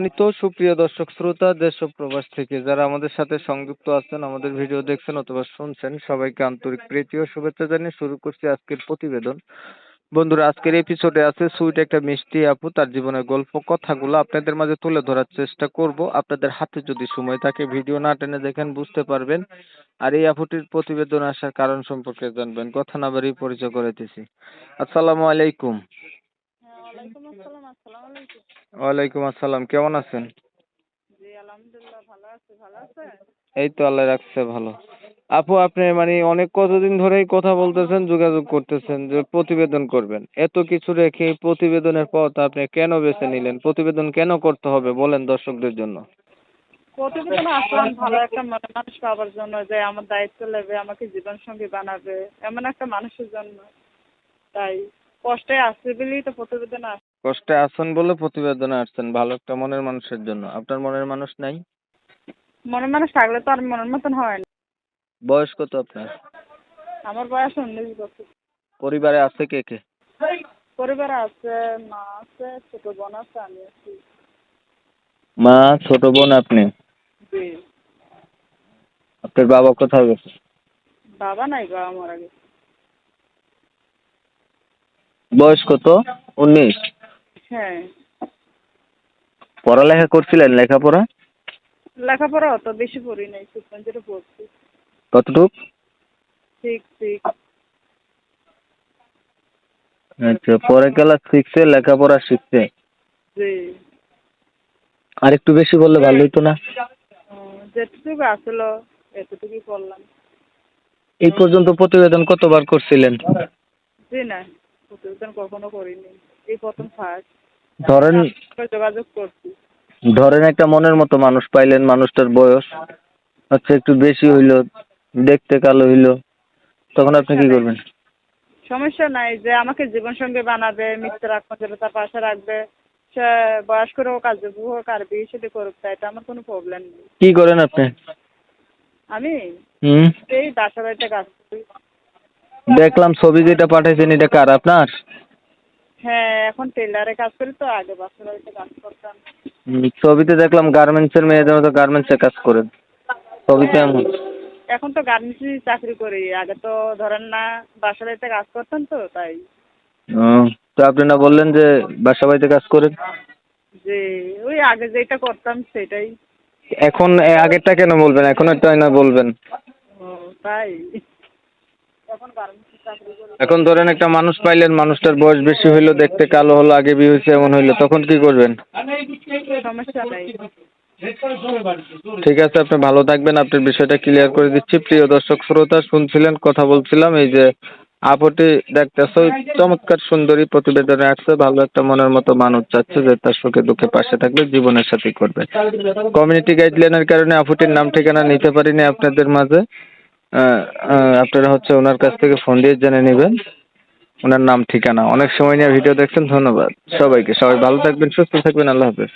সম্মানিত সুপ্রিয় দর্শক শ্রোতা, দেশ ও প্রবাস থেকে যারা আমাদের সাথে সংযুক্ত আছেন, আমাদের ভিডিও দেখছেন অথবা শুনছেন, সবাইকে আন্তরিক প্রীতি ও শুভেচ্ছা জানিয়ে শুরু করছি আজকের প্রতিবেদন। বন্ধুরা, আজকের এপিসোডে আছে সুইট একটা মিষ্টি আপু, তার জীবনের গল্প, কথাগুলো আপনাদের মাঝে তুলে ধরার চেষ্টা করব। আপনাদের হাতে যদি সময় থাকে, ভিডিও না টেনে দেখেন, বুঝতে পারবেন। আর এই আপুটির প্রতিবেদন আসার কারণ সম্পর্কে জানবেন। কথা না বাড়িয়ে পরিচয় করাইতেছি আসসালামু আলাইকুম হ্যাঁ ওয়ালাইকুম আসসালাম আসসালামু আলাইকুম ওয়ালাইকুম আসসালাম কেমন আছেন? ভালো আছি ভালো আছে এই তো আল্লাহ রাখছে ভালো। আপু আপনি মানে অনেক কতদিন ধরেই কথা বলতেছেন যোগাযোগ করতেছেন যে প্রতিবেদন করবেন। এত কিছু রেখে প্রতিবেদনের পথ আপনি কেন বেছে নিলেন? প্রতিবেদন কেন করতে হবে বলেন দর্শকদের জন্য। প্রতিবেদন আসলাম ভালো একটা মনে মানুষ পাওয়ার জন্য যে আমার দায়িত্ব নেবে আমাকে জীবন সঙ্গী বানাবে এমন একটা মানুষের জন্য। তাই কষ্টে আসছে বলেই তো প্রতিবেদন আস কষ্টে আছেন বলে প্রতিবেদনে আসছেন ভালো একটা মনের মানুষের জন্য। আপনার মনের মানুষ নাই? মনের মানুষ থাকলে তো আর মনের মতন হয় না। বয়স কত আপনার? আমার বয়স উনিশ বছর। পরিবারে আছে কে কে? পরিবার আছে মা আছে ছোট বোন আছে আমি আছি। মা ছোট বোন আপনি? জি। আপনার বাবা কোথায় গেছে? বাবা নাই বাবা মারা গেছে। বয়স কত? উনিশ। পড়ালেখা করছিলেন লেখাপড়া? লেখাপড়া অত বেশি পড়ি নাই সুপাঞ্জেরে পড়ছি। কতটুক? ঠিক ঠিক আচ্ছা পরে ক্লাস সিক্সে লেখাপড়া শিখছে জি। আর একটু বেশি বললে ভালো হতো না? যেটুকু আসলো এতটুকুই করলাম। এই পর্যন্ত প্রতিবেদন কতবার করছিলেন? জি না প্রতিবেদন কখনো করিনি। এই প্রথম ফার্স্ট ধরেন যোগাযোগ করছি। ধরেন একটা মনের মতো মানুষ পাইলেন মানুষটার বয়স হচ্ছে একটু বেশি হইল দেখতে কালো হইল তখন আপনি কি করবেন? সমস্যা নাই যে আমাকে জীবন সঙ্গী বানাবে মিথ্যে রাখতে যাবে তার পাশে রাখবে সে বয়স করেও কাজ দেবো হোক আর বিয়ে সাথে করুক তাই এটা আমার কোনো প্রবলেম নেই। কি করেন আপনি? আমি হুম? এই বাসা বাড়িতে কাজ করি। দেখলাম ছবি যেটা পাঠাইছেন এটা কার আপনার? হ্যাঁ এখন টেলারে কাজ করি তো আগে বাসা বাড়িতে কাজ করতাম। ছবিতে দেখলাম গার্মেন্টসের মেয়েদের মতো গার্মেন্টসে কাজ করেন ছবিতে এমন। এখন তো গার্মেন্টসে চাকরি করি। আগে তো ধরেন না বাসা বাড়িতে কাজ করতাম তো তাই। তো আপনি না বললেন যে বাসা বাড়িতে কাজ করেন? যে ওই আগে যেটা করতাম সেটাই। এখন আগেরটা কেন বলবেন? এখন একটা না বলবেন? ও তাই। এখন ধরেন একটা মানুষ পাইলেন, মানুষটার বয়স বেশি হইল, দেখতে কালো হলো, আগে বিয়ে হয়েছে, এমন হইল, তখন কি করবেন? ঠিক আছে, আপনি ভালো থাকবেন, আপনার বিষয়টা ক্লিয়ার করে দিচ্ছি। প্রিয় দর্শক, শ্রোতা, শুনছিলেন, কথা বলছিলাম, এই যে আপটি দেখতেছো, চমৎকার সুন্দরী প্রতিবেদনে আসছে, ভালো একটা মনের মতো মানুষ চাচ্ছে, যে তার সুখে দুঃখে পাশে থাকবে, জীবনের সাথে করবে। কমিউনিটি গাইডলাইনের কারণে আপুটির নাম ঠিকানা নিতে পারিনি আপনাদের মাঝে। আপনারা হচ্ছে ওনার কাছ থেকে ফোন দিয়ে জেনে নেবেন। ওনার নাম ঠিকানা। অনেক সময় নিয়ে ভিডিও দেখছেন, ধন্যবাদ। সবাইকে, সবাই ভালো থাকবেন, সুস্থ থাকবেন, আল্লাহ হাফেজ।